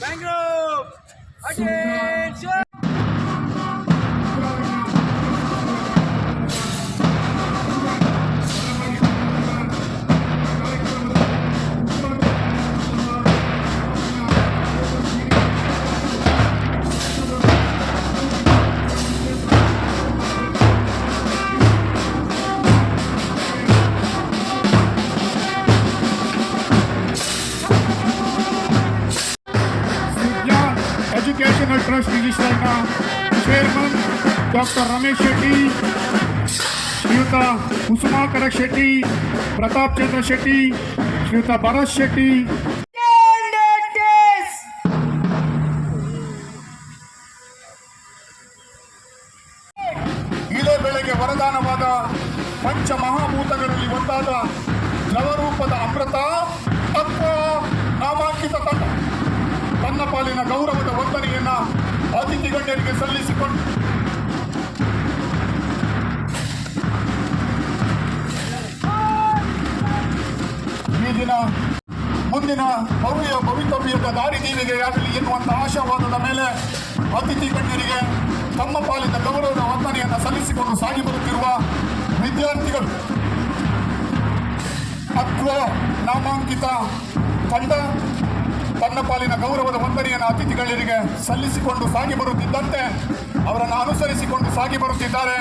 Mangrove! Attention! Educational trust ರಿಜಿಸ್ಟರ್ನ chairman doctor Ramesh Shetty ಶ್ರೀಯುತ ಕುಸುಮಾಕರ ಶೆಟ್ಟಿ ಪ್ರತಾಪ್ ಚಂದ್ರ ಶೆಟ್ಟಿ ಶ್ರೀಯುತ ಭರತ್ ಶೆಟ್ಟಿ ಇದೇ ಬೆಳೆಗೆ ವರದಾನವಾದ ಪಂಚ ಮಹಾಭೂತಗಳಲ್ಲಿ ಒಂದಾದ ನವರೂಪದ ಅಮೃತ ತತ್ವ ನಾಮಾಂಕಿತ ತಂಡ ತನ್ನ ಪಾಲಿನ ಗೌರವದ ವಂದನೆಯನ್ನ ಅತಿಥಿ ಗಣ್ಯರಿಗೆ ಸಲ್ಲಿಸಿಕೊಂಡು ಈ ದಿನ ಮುಂದಿನ ಭವ್ಯ ಭವಿತವ್ಯದ ದಾರಿದೀವಿಗೆ ಆಗಲಿ ಎನ್ನುವಂತಹ ಆಶಾವಾದದ ಮೇಲೆ ಅತಿಥಿ ಗಣ್ಯರಿಗೆ ತಮ್ಮ ಪಾಲಿನ ಗೌರವದ ವಂದನೆಯನ್ನು ಸಲ್ಲಿಸಿಕೊಂಡು ಸಾಗಿ ಬರುತ್ತಿರುವ ವಿದ್ಯಾರ್ಥಿಗಳು. ಅಥವಾ ನಾಮಾಂಕಿತ ತಂಡ ತನ್ನ ಪಾಲಿನ ಗೌರವದ ವಂದನೆಯನ್ನು ಅತಿಥಿಗಳಿಗೆ ಸಲ್ಲಿಸಿಕೊಂಡು ಸಾಗಿ ಬರುತ್ತಿದ್ದಂತೆ, ಅವರನ್ನು ಅನುಸರಿಸಿಕೊಂಡು ಸಾಗಿ ಬರುತ್ತಿದ್ದಾರೆ.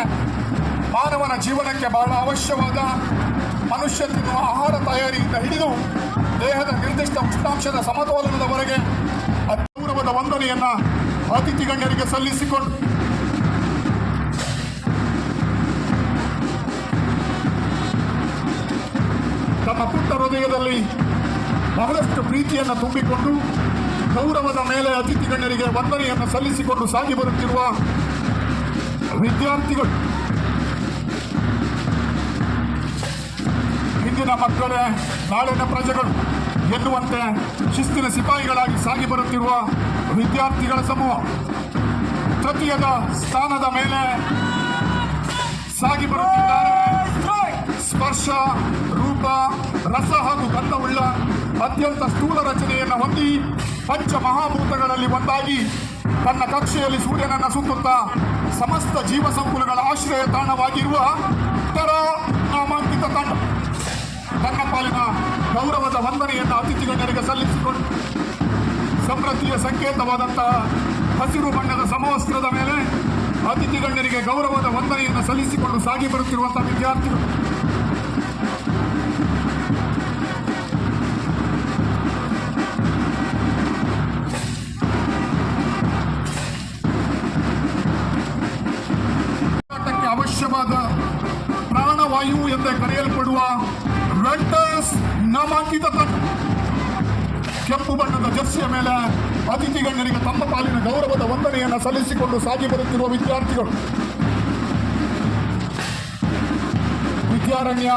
ಮಾನವನ ಜೀವನಕ್ಕೆ ಬಹಳ ಅವಶ್ಯವಾದ ಮನುಷ್ಯ ತಿನ್ನುವ ಆಹಾರ ತಯಾರಿಯಿಂದ ಹಿಡಿದು ದೇಹದ ನಿರ್ದಿಷ್ಟ ಉಷ್ಣಾಂಶದ ಸಮತೋಲನದವರೆಗೆ ಗೌರವದ ವಂದನೆಯನ್ನ ಅತಿಥಿ ಗಣ್ಯರಿಗೆ ಸಲ್ಲಿಸಿಕೊಂಡು ತಮ್ಮ ಪುಟ್ಟ ಹೃದಯದಲ್ಲಿ ಬಹಳಷ್ಟು ಪ್ರೀತಿಯನ್ನು ತುಂಬಿಕೊಂಡು ಗೌರವದ ಮೇಲೆ ಅತಿಥಿ ಗಣ್ಯರಿಗೆ ವಂದನೆಯನ್ನು ಸಲ್ಲಿಸಿಕೊಂಡು ಸಾಗಿ ಬರುತ್ತಿರುವ ವಿದ್ಯಾರ್ಥಿಗಳು. ಇಂದಿನ ಮಕ್ಕಳೇ, ನಾಳಿನ ಪ್ರಜೆಗಳು ಎನ್ನುವಂತೆ ಶಿಸ್ತಿನ ಸಿಪಾಯಿಗಳಾಗಿ ಸಾಗಿ ಬರುತ್ತಿರುವ ವಿದ್ಯಾರ್ಥಿಗಳ ಸಮೂಹ ತೃತೀಯದ ಸ್ಥಾನದ ಮೇಲೆ ಸಾಗಿ ಬರುತ್ತಿದ್ದಾರೆ. ಸ್ಪರ್ಶ, ರೂಪ, ರಸ ಹಾಗೂ ಗಂಧವುಳ್ಳ ಅತ್ಯಂತ ಸ್ಥೂಲ ರಚನೆಯನ್ನು ಹೊಂದಿ ಪಂಚ ಮಹಾಭೂತಗಳಲ್ಲಿ ಒಂದಾಗಿ ತನ್ನ ಕಕ್ಷೆಯಲ್ಲಿ ಸೂರ್ಯನನ್ನ ಸುತ್ತುತ್ತಾ ಸಮಸ್ತ ಜೀವ ಸಂಕುಲಗಳ ಆಶ್ರಯ ತಾಣವಾಗಿರುವ ಉತ್ತರ ನಾಮಾಂಕಿತ ತಂಡ ತನ್ನ ಪಾಲಿನ ಗೌರವದ ವಂದನೆಯನ್ನು ಅತಿಥಿ ಗಣ್ಯರಿಗೆ ಸಲ್ಲಿಸಿಕೊಂಡು ಸಮೃದ್ಧಿಯ ಸಂಕೇತವಾದಂತಹ ಹಸಿರು ಬಣ್ಣದ ಸಮವಸ್ತ್ರದ ಮೇಲೆ ಅತಿಥಿ ಗಣ್ಯರಿಗೆ ಗೌರವದ ವಂದನೆಯನ್ನು ಸಲ್ಲಿಸಿಕೊಂಡು ಸಾಗಿ ಬರುತ್ತಿರುವಂತಹ ವಿದ್ಯಾರ್ಥಿಗಳು. ಅವಶ್ಯವಾದ ಪ್ರಾಣವಾಯು ಎಂದೇ ಕರೆಯಲ್ಪಡುವ ವೆಂಟರ್ಸ್ ನಾಮಾಂಕಿತ ಕೆಂಪು ಬಣ್ಣದ ಜರ್ಸಿಯ ಮೇಲೆ ಅತಿಥಿ ತಮ್ಮ ಪಾಲಿನ ಗೌರವದ ವಂದನೆಯನ್ನು ಸಲ್ಲಿಸಿಕೊಂಡು ಸಾಗಿ ಬರುತ್ತಿರುವ ವಿದ್ಯಾರ್ಥಿಗಳು. ವಿದ್ಯಾರಣ್ಯ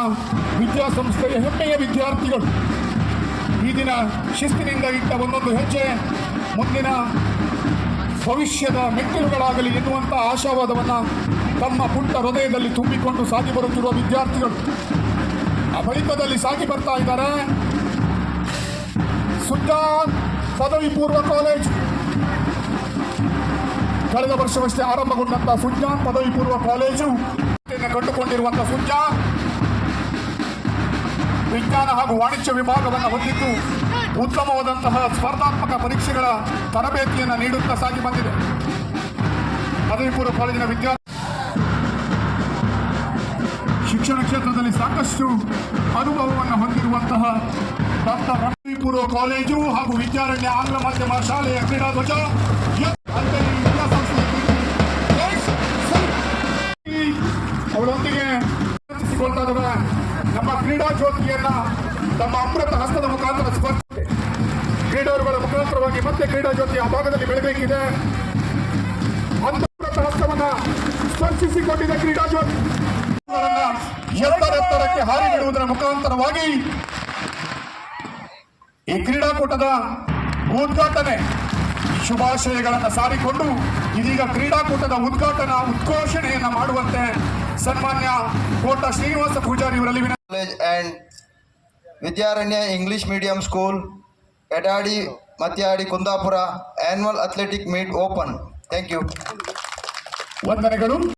ವಿದ್ಯಾಸಂಸ್ಥೆಯ ಹೆಮ್ಮೆಯ ವಿದ್ಯಾರ್ಥಿಗಳು. ಈ ದಿನ ಶಿಸ್ತಿನಿಂದ ಇಟ್ಟ ಒಂದೊಂದು ಹೆಜ್ಜೆ ಮುಂದಿನ ಭವಿಷ್ಯದ ಮೆಟ್ಟಿಲುಗಳಾಗಲಿ ಎನ್ನುವಂಥ ಆಶಾವಾದವನ್ನು ತಮ್ಮ ಪುಟ್ಟ ಹೃದಯದಲ್ಲಿ ತುಂಬಿಕೊಂಡು ಸಾಗಿ ಬರುತ್ತಿರುವ ವಿದ್ಯಾರ್ಥಿಗಳು, ಆ ಬಳಿಕದಲ್ಲಿ ಸಾಗಿ ಬರ್ತಾ ಇದ್ದಾರೆ. ಸುಜಾನ್ ಪದವಿ ಪೂರ್ವ ಕಾಲೇಜ್. ಕಳೆದ ವರ್ಷವಷ್ಟೇ ಆರಂಭಗೊಂಡಂತಹ ಸುಜಾನ್ ಪದವಿ ಪೂರ್ವ ಕಾಲೇಜು. ಕಂಡುಕೊಂಡಿರುವಂತಹ ಸುಜಾನ್ ವಿಜ್ಞಾನ ಹಾಗೂ ವಾಣಿಜ್ಯ ವಿಭಾಗವನ್ನು ಹೊಂದಿದ್ದು ಉತ್ತಮವಾದಂತಹ ಸ್ಪರ್ಧಾತ್ಮಕ ಪರೀಕ್ಷೆಗಳ ತರಬೇತಿಯನ್ನು ನೀಡುತ್ತಾ ಸಾಗಿ ಬಂದಿದೆ. ಪದವಿ ಪೂರ್ವ ಕಾಲೇಜಿನ ವಿದ್ಯಾರ್ಥಿ ಶಿಕ್ಷಣ ಕ್ಷೇತ್ರದಲ್ಲಿ ಸಾಕಷ್ಟು ಅನುಭವವನ್ನು ಹೊಂದಿರುವಂತಹ ಡಾಕ್ಟರ್ ಪೂರ್ವ ಕಾಲೇಜು ಹಾಗೂ ವಿದ್ಯಾರಣ್ಯ ಆಂಗ್ಲ ಮಾಧ್ಯಮ ಶಾಲೆಯ ಕ್ರೀಡಾ ಧ್ವಜ. ಅವರೊಂದಿಗೆ ನಮ್ಮ ಕ್ರೀಡಾ ಜ್ಯೋತಿಯನ್ನ ತಮ್ಮ ಅಮೃತ ಹಸ್ತದ ಮುಖಾಂತರ ಸ್ಪರ್ಧೆ ಕ್ರೀಡಾಳುಗಳ ಮುಖಾಂತರವಾಗಿ ಮತ್ತೆ ಕ್ರೀಡಾ ಜ್ಯೋತಿ ಆ ಭಾಗದಲ್ಲಿ ಬೆಳಬೇಕಿದೆ ಅಂತ ಹಸ್ತವನ್ನ ಸ್ಪರ್ಶಿಸಿಕೊಂಡಿದೆ ಕ್ರೀಡಾ ಜ್ಯೋತಿ. ಎತ್ತರೆತ್ತರಕ್ಕೆ ಹಾರಿ ಬಿಡುವುದರ ಮುಖಾಂತರವಾಗಿ ಈ ಕ್ರೀಡಾಕೂಟದ ಉದ್ಘಾಟನೆ ಶುಭಾಶಯಗಳನ್ನು ಸಾರಿಕೊಂಡು ಇದೀಗ ಕ್ರೀಡಾಕೂಟದ ಉದ್ಘಾಟನಾ ಉದ್ಘೋಷಣೆಯನ್ನು ಮಾಡುವಂತೆ ಸನ್ಮಾನ್ಯ ಕೋಟ ಶ್ರೀನಿವಾಸ ಪೂಜಾರಿ ಇವರಲ್ಲಿ Vidyaranya English medium school Edadi Matyadi Kundapura annual athletic meet open thank you ವಂದನೆಗಳು.